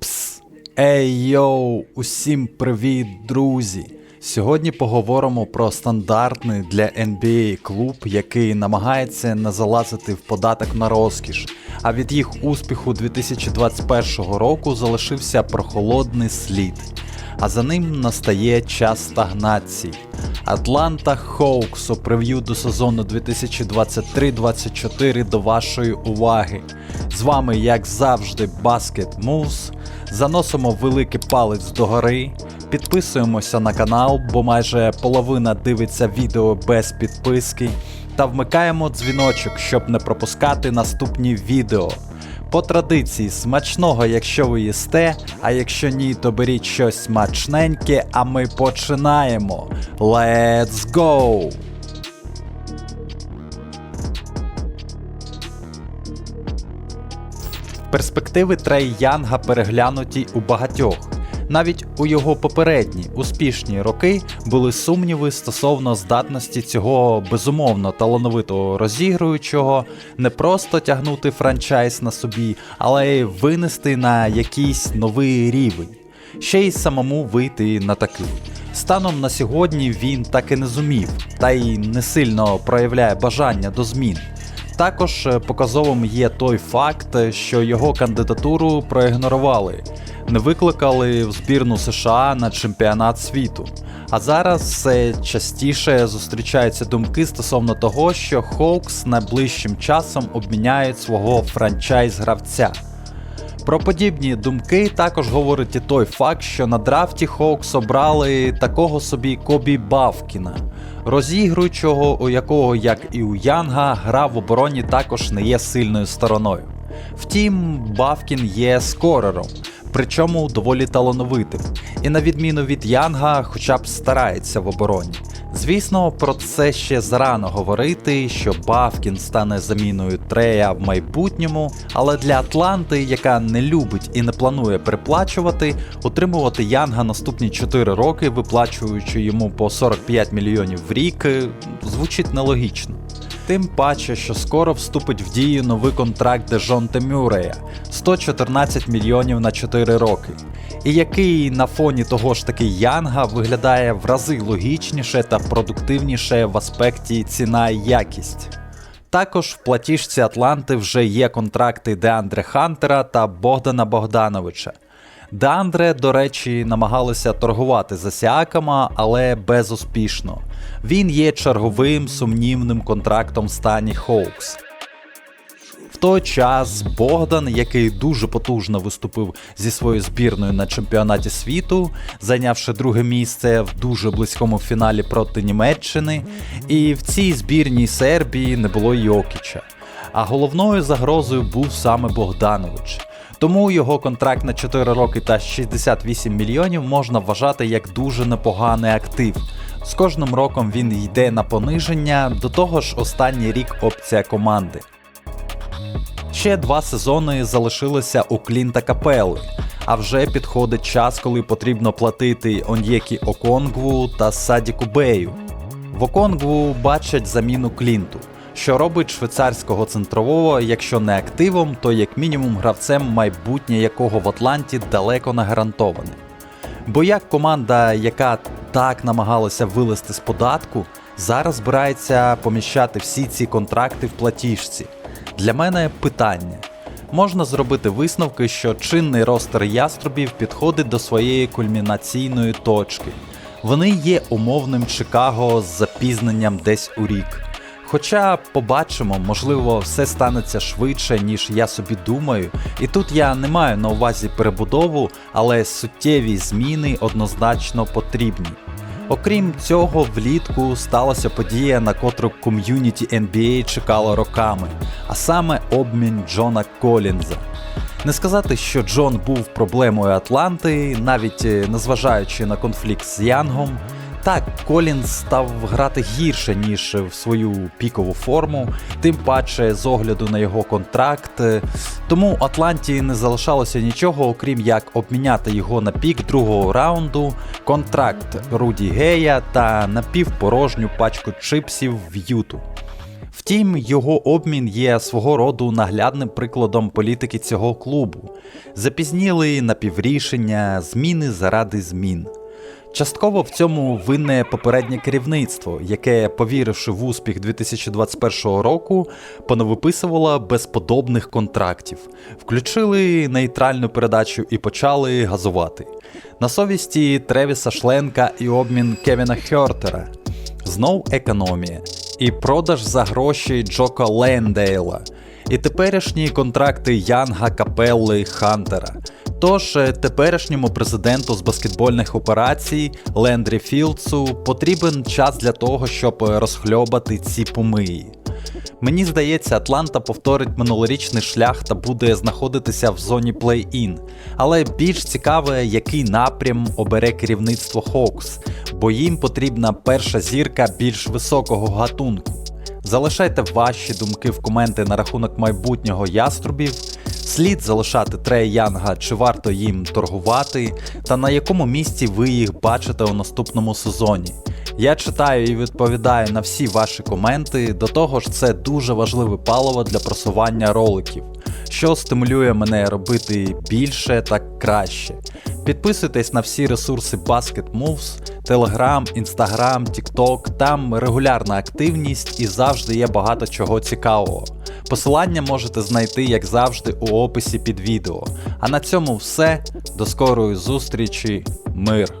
Пс, ей йоу, усім привіт, друзі! Сьогодні поговоримо про стандартний для NBA клуб, який намагається не залазити в податок на розкіш. А від їх успіху 2021 року залишився прохолодний слід. А за ним настає час стагнації. Атланта Хоукс у прев'ю до сезону 2023-24 до вашої уваги. З вами, як завжди, Basket Moves. Заносимо великий палець догори. Підписуємося на канал, бо майже половина дивиться відео без підписки. Та вмикаємо дзвіночок, щоб не пропускати наступні відео. По традиції, смачного, якщо ви їсте, а якщо ні, то беріть щось смачненьке, а ми починаємо. Let's go! Перспективи Трей Янга переглянуті у багатьох. Навіть у його попередні успішні роки були сумніви стосовно здатності цього безумовно талановитого розігруючого не просто тягнути франчайз на собі, але й винести на якийсь новий рівень, ще й самому вийти на такий. Станом на сьогодні він так і не зумів, та й не сильно проявляє бажання до змін. Також е, показовим є той факт, що його кандидатуру проігнорували, не викликали в збірну США на чемпіонат світу. А зараз все частіше зустрічаються думки стосовно того, що Хоукс найближчим часом обміняють свого франчайз-гравця. Про подібні думки також говорить і той факт, що на драфті Хоукс обрали такого собі Кобі Бавкіна, розігруючого, у якого, як і у Янга, гра в обороні також не є сильною стороною. Втім, Бавкін є скорером, причому доволі талановитим, і на відміну від Янга, хоча б старається в обороні. Звісно, про це ще зарано говорити, що Бавкін стане заміною Трея в майбутньому, але для Атланти, яка не любить і не планує переплачувати, утримувати Янга наступні 4 роки, виплачуючи йому по 45 мільйонів в рік, звучить нелогічно. Тим паче, що скоро вступить в дію новий контракт Дежонте Мюрея 114 мільйонів на 4 роки, і який на фоні того ж таки Янга виглядає в рази логічніше та продуктивніше в аспекті ціна і якість. Також в платіжці Атланти вже є контракти Деандре Хантера та Богдана Богдановича. Деандре, до речі, намагалися торгувати за Сіакама, але безуспішно. Він є черговим сумнівним контрактом стані Хоукс. В той час Богдан, який дуже потужно виступив зі своєю збірною на чемпіонаті світу, зайнявши друге місце в дуже близькому фіналі проти Німеччини, і в цій збірній Сербії не було Йокіча. А головною загрозою був саме Богданович. Тому його контракт на 4 роки та 68 мільйонів можна вважати як дуже непоганий актив. З кожним роком він йде на пониження, до того ж останній рік опція команди. Ще два сезони залишилися у Клінта Капели, а вже підходить час, коли потрібно платити Он'єкі Оконгву та Садіку Бею. В Оконгву бачать заміну Клінту, що робить швейцарського центрового, якщо не активом, то як мінімум гравцем майбутнє якого в Атланті далеко не гарантоване. Бо як команда, яка так намагалася вилезти з податку, зараз збирається поміщати всі ці контракти в платіжці. Для мене питання. Можна зробити висновки, що чинний ростер яструбів підходить до своєї кульмінаційної точки. Вони є умовним Чикаго з запізненням десь у рік. Хоча побачимо, можливо, все станеться швидше, ніж я собі думаю, і тут я не маю на увазі перебудову, але суттєві зміни однозначно потрібні. Окрім цього, влітку сталася подія, на котру ком'юніті NBA чекало роками, а саме обмін Джона Колінза. Не сказати, що Джон був проблемою Атланти, навіть е, незважаючи на конфлікт з Янгом. Так, Колінз став грати гірше, ніж в свою пікову форму, тим паче з огляду на його контракт. Тому Атланті не залишалося нічого, окрім як обміняти його на пік другого раунду, контракт Руді Гея та напівпорожню пачку чипсів в Юту. Втім, його обмін є свого роду наглядним прикладом політики цього клубу. Запізніли напіврішення, зміни заради змін. Частково в цьому винне попереднє керівництво, яке, повіривши в успіх 2021 року, понавиписувало безподобних контрактів, включили нейтральну передачу і почали газувати. На совісті Тревіса Шленка і обмін Кевіна Хьортера. Знов економія. І продаж за гроші Джока Лендейла. І теперішні контракти Янга, Капелли, Хантера. Тож е, теперішньому президенту з баскетбольних операцій Лендрі Філдсу потрібен час для того, щоб е, розхльобати ці помиї. Мені здається, Атланта повторить минулорічний шлях та буде знаходитися в зоні плей-ін. Але більш цікаве, який напрям обере керівництво Хокс, бо їм потрібна перша зірка більш високого гатунку. Залишайте ваші думки в коменти на рахунок майбутнього яструбів. Слід залишати Трея Янга, чи варто їм торгувати, та на якому місці ви їх бачите у наступному сезоні. Я читаю і відповідаю на всі ваші коменти. До того ж, це дуже важливе паливо для просування роликів, що стимулює мене робити більше та краще. Підписуйтесь на всі ресурси Basket Moves, Telegram, Instagram, TikTok, там регулярна активність і завжди є багато чого цікавого. Посилання можете знайти, як завжди, у описі під відео. А на цьому все. До скорої зустрічі, мир!